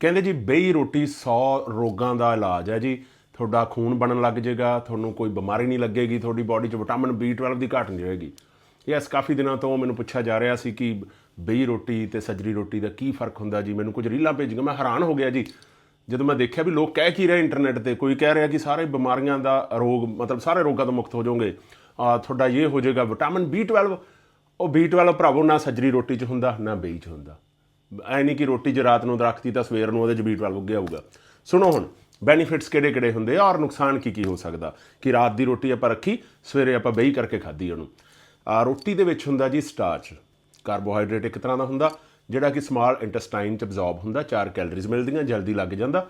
ਕਹਿੰਦੇ ਜੀ, ਬੇਈ ਰੋਟੀ 100 ਰੋਗਾਂ ਦਾ ਇਲਾਜ ਹੈ ਜੀ। ਤੁਹਾਡਾ ਖੂਨ ਬਣਨ ਲੱਗ ਜਾਏਗਾ ਤੁਹਾਨੂੰ ਕੋਈ ਬਿਮਾਰੀ ਨਹੀਂ ਲੱਗੇਗੀ, ਤੁਹਾਡੀ ਬਾਡੀ 'ਚ ਵਿਟਾਮਿਨ B12 ਦੀ ਘਾਟ ਨਹੀਂ ਹੋਏਗੀ। ਯੈਸ ਕਾਫੀ ਦਿਨਾਂ ਤੋਂ ਮੈਨੂੰ ਪੁੱਛਿਆ ਜਾ ਰਿਹਾ ਸੀ ਕਿ ਬੇਈ ਰੋਟੀ ਤੇ ਸਜਰੀ ਰੋਟੀ ਦਾ ਕੀ ਫ਼ਰਕ ਹੁੰਦਾ ਜੀ? ਮੈਨੂੰ ਕੁਝ ਰੀਲਾਂ ਭੇਜੀਆਂ, ਮੈਂ ਹੈਰਾਨ ਹੋ ਗਿਆ ਜੀ। ਜਦੋਂ ਮੈਂ ਦੇਖਿਆ ਵੀ ਲੋਕ ਕਹਿ ਕੀ ਰਹੇ ਇੰਟਰਨੈਟ ਤੇ, ਕੋਈ ਕਹਿ ਰਿਹਾ ਕਿ ਸਾਰੇ ਬਿਮਾਰੀਆਂ ਦਾ ਰੋਗ, ਮਤਲਬ ਸਾਰੇ ਰੋਗਾਂ ਤੋਂ ਮੁਕਤ ਹੋ ਜਾਓਗੇ। ਤੁਹਾਡਾ ਇਹ ਹੋ ਜਾਏਗਾ ਵਿਟਾਮਿਨ B12 ਉਹ B12 ਭਰਾਵੋ, ਨਾ ਸਜਰੀ ਰੋਟੀ 'ਚ ਹੁੰਦਾ, ਨਾ ਬੇਈ 'ਚ ਹੁੰਦਾ। ਐ ਨਹੀਂ ਕਿ ਰੋਟੀ ਜੇ ਰਾਤ ਨੂੰ ਰੱਖਤੀ ਤਾਂ ਸਵੇਰ ਨੂੰ ਉਹਦੇ 'ਚ B12 ਉੱਗਿਆ ਹੋਊਗਾ। ਸੁਣੋ ਹੁਣ ਬੈਨੀਫਿਟਸ ਕਿਹੜੇ ਕਿਹੜੇ ਹੁੰਦੇ? ਆ ਔਰ ਨੁਕਸਾਨ ਕੀ ਕੀ ਹੋ ਸਕਦਾ? ਕਿ ਰਾਤ ਦੀ ਰੋਟੀ ਆਪਾਂ ਰੱਖੀ, ਸਵੇਰੇ ਆਪਾਂ ਬੇਈ ਕਰਕੇ ਖਾਧੀ ਉਹਨੂੰ। ਆ ਰੋਟੀ ਦੇ ਵਿੱਚ ਹੁੰਦਾ ਜੀ ਸਟਾਰਚ ਕਾਰਬੋਹਾਈਡਰੇਟ ਇੱਕ ਤਰ੍ਹਾਂ ਦਾ ਹੁੰਦਾ, ਜਿਹੜਾ ਕਿ ਸਮਾਲ ਇੰਟੈਸਟਾਈਨ ਚ ਅਬਜ਼ੌਰਬ ਹੁੰਦਾ 4 ਕੈਲਰੀਜ਼ ਮਿਲਦੀਆਂ, ਜਲਦੀ ਲੱਗ ਜਾਂਦਾ।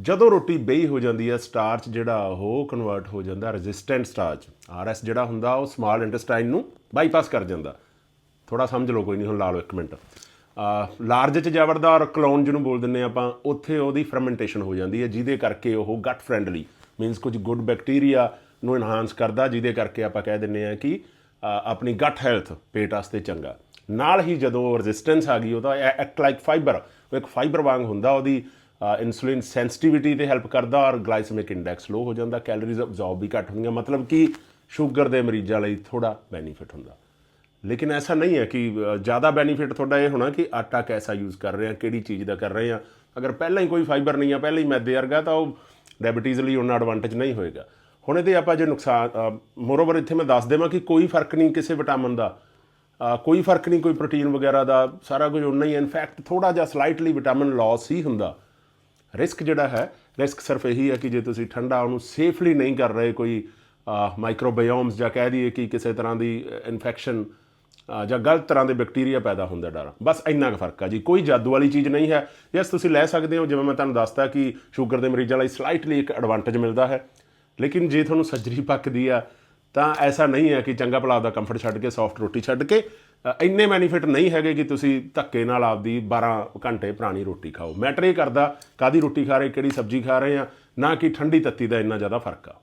ਜਦੋਂ ਰੋਟੀ ਬੇਈ ਹੋ ਜਾਂਦੀ ਹੈ ਸਟਾਰਚ ਜਿਹੜਾ ਉਹ ਕਨਵਰਟ ਹੋ ਜਾਂਦਾ ਰੈਜ਼ਿਸਟੈਂਟ ਸਟਾਰਚ ਆਰਐਸ ਜਿਹੜਾ ਹੁੰਦਾ, ਉਹ ਸਮਾਲ ਇੰਟੈਸਟਾਈਨ ਨੂੰ ਬਾਈਪਾਸ ਕਰ ਜਾਂਦਾ। ਥੋੜਾ ਸਮਝ ਲਓ ਕੋਈ ਨਹੀਂ ਹੁਣ ਲਾ ਲਓ ਇੱਕ ਮਿੰਟ। ਲਾਰਜ ਚ ਜਾਵੜਦਾ ਔਰ ਕਲੋਨ ਜਿਹਨੂੰ ਬੋਲ ਦਿੰਨੇ ਆਪਾਂ, ਉੱਥੇ ਉਹਦੀ ਫਰਮੈਂਟੇਸ਼ਨ ਹੋ ਜਾਂਦੀ ਹੈ, ਜਿਹਦੇ ਕਰਕੇ ਉਹ ਗਟ ਫ੍ਰੈਂਡਲੀ ਮੀਨਸ ਕੁਝ ਗੁੱਡ ਬੈਕਟੀਰੀਆ ਨੂੰ ਇਨਹਾਂਸ ਕਰਦਾ, ਜਿਹਦੇ ਕਰਕੇ ਆਪਾਂ ਕਹਿ ਦਿੰਨੇ ਆ ਕਿ ਆਪਣੀ ਗਟ ਹੈਲਥ ਪੇਟ ਵਾਸਤੇ ਚੰਗਾ। ਨਾਲ ਹੀ ਜਦੋਂ ਰੈਜ਼ਿਸਟੈਂਸ ਆ ਗਈ, ਉਹਦਾ ਐਕਟ ਲਾਈਕ ਫਾਈਬਰ ਉਹ ਇੱਕ ਫਾਈਬਰ ਵਾਂਗ ਹੁੰਦਾ, ਉਹਦੀ ਇਨਸੂਲਿਨ ਸੈਂਸਿਟੀਵਿਟੀ ਤੇ ਹੈਲਪ ਕਰਦਾ ਔਰ ਗਲਾਈਸੈਮਿਕ ਇੰਡੈਕਸ ਲੋ ਹੋ ਜਾਂਦਾ ਕੈਲਰੀਜ਼ ਅਬਜ਼ੌਰਬ ਵੀ ਘੱਟ ਹੁੰਦੀਆਂ, ਮਤਲਬ ਕਿ ਸ਼ੂਗਰ ਦੇ ਮਰੀਜ਼ਾਂ ਲਈ ਥੋੜਾ ਬੈਨੀਫਿਟ ਹੁੰਦਾ। ਲੇਕਿਨ ਐਸਾ ਨਹੀਂ ਹੈ ਕਿ ਜ਼ਿਆਦਾ ਬੈਨੀਫਿਟ ਤੁਹਾਡਾ ਇਹ ਹੋਣਾ ਕਿ ਆਟਾ ਕੈਸਾ ਯੂਜ਼ ਕਰ ਰਹੇ ਆ, ਕਿਹੜੀ ਚੀਜ਼ ਦਾ ਕਰ ਰਹੇ ਆ। ਅਗਰ ਪਹਿਲਾਂ ਹੀ ਕੋਈ ਫਾਈਬਰ ਨਹੀਂ ਆ, ਪਹਿਲਾਂ ਹੀ ਮੈਦੇ ਵਰਗਾ, ਤਾਂ ਉਹ ਡਾਇਬੀਟੀਜ਼ ਲਈ ਉਹਨਾਂ ਐਡਵਾਂਟੇਜ ਨਹੀਂ ਹੋਏਗਾ। ਹੁਣ ਇਹਦੇ ਆਪਾਂ ਜੇ ਨੁਕਸਾਨ ਮੋਰਓਵਰ ਇੱਥੇ ਮੈਂ ਦੱਸ ਦੇਵਾਂ ਕਿ ਕੋਈ ਫ਼ਰਕ ਨਹੀਂ ਕਿਸੇ ਵਿਟਾਮਿਨ ਦਾ। ਕੋਈ ਫ਼ਰਕ ਨਹੀਂ ਕੋਈ ਪ੍ਰੋਟੀਨ ਵਗੈਰਾ ਦਾ, ਸਾਰਾ ਕੁਝ ਉਨਾ ਹੀ ਇਨਫੈਕਟ ਥੋੜਾ ਜਿਹਾ ਸਲਾਈਟਲੀ ਵਿਟਾਮਿਨ ਲਾਸ ਹੀ ਹੁੰਦਾ। ਰਿਸਕ ਜਿਹੜਾ ਹੈ ਰਿਸਕ ਸਿਰਫ ਇਹੀ ਹੈ ਕਿ ਜੇ ਤੁਸੀਂ ਠੰਡਾ ਉਹਨੂੰ ਸੇਫਲੀ ਨਹੀਂ ਕਰ ਰਹੇ, ਕੋਈ ਮਾਈਕਰੋਬਾਇਓਮਸ ਜਾਂ ਕਹਿ ਦਈਏ ਕਿ ਕਿਸੇ ਤਰ੍ਹਾਂ ਦੀ ਇਨਫੈਕਸ਼ਨ ਜਾਂ ਗਲਤ ਤਰ੍ਹਾਂ ਦੇ ਬੈਕਟੀਰੀਆ ਪੈਦਾ ਹੁੰਦਾ ਡਰ। ਬਸ ਇੰਨਾ ਕੁ ਫ਼ਰਕ ਆ ਜੀ। ਕੋਈ ਜਾਦੂ ਵਾਲੀ ਚੀਜ਼ ਨਹੀਂ ਹੈ। ਯਸ ਤੁਸੀਂ ਲੈ ਸਕਦੇ ਹੋ। ਜਿਵੇਂ ਮੈਂ ਤੁਹਾਨੂੰ ਦੱਸਤਾ ਕਿ ਸ਼ੂਗਰ ਦੇ ਮਰੀਜ਼ਾਂ ਲਈ ਸਲਾਈਟਲੀ ਇੱਕ ਐਡਵਾਂਟੇਜ ਮਿਲਦਾ ਹੈ। ਲੇਕਿਨ ਜੇ ਤੁਹਾਨੂੰ ਸੱਜਰੀ ਪੱਕਦੀ ਆ, ਤਾਂ ਐਸਾ ਨਹੀਂ ਹੈ ਕਿ ਚੰਗਾ ਭਲਾ ਦਾ ਕੰਫਰਟ ਛੱਡ ਕੇ ਸੌਫਟ ਰੋਟੀ ਛੱਡ ਕੇ ਇੰਨੇ ਬੈਨੀਫਿਟ ਨਹੀਂ ਹੈਗੇ ਕਿ ਤੁਸੀਂ ਧੱਕੇ ਨਾਲ ਆਪਦੀ 12 ਘੰਟੇ ਪੁਰਾਣੀ ਰੋਟੀ ਖਾਓ। ਮੈਟਰ ਇਹ ਕਰਦਾ ਕਾਦੀ ਰੋਟੀ ਖਾ ਰਹੇ, ਕਿਹੜੀ ਸਬਜ਼ੀ ਖਾ ਰਹੇ ਆ, ਨਾ ਕਿ ਠੰਡੀ ਤੱਤੀ ਦਾ ਇੰਨਾ ਜ਼ਿਆਦਾ ਫ਼ਰਕ ਆ।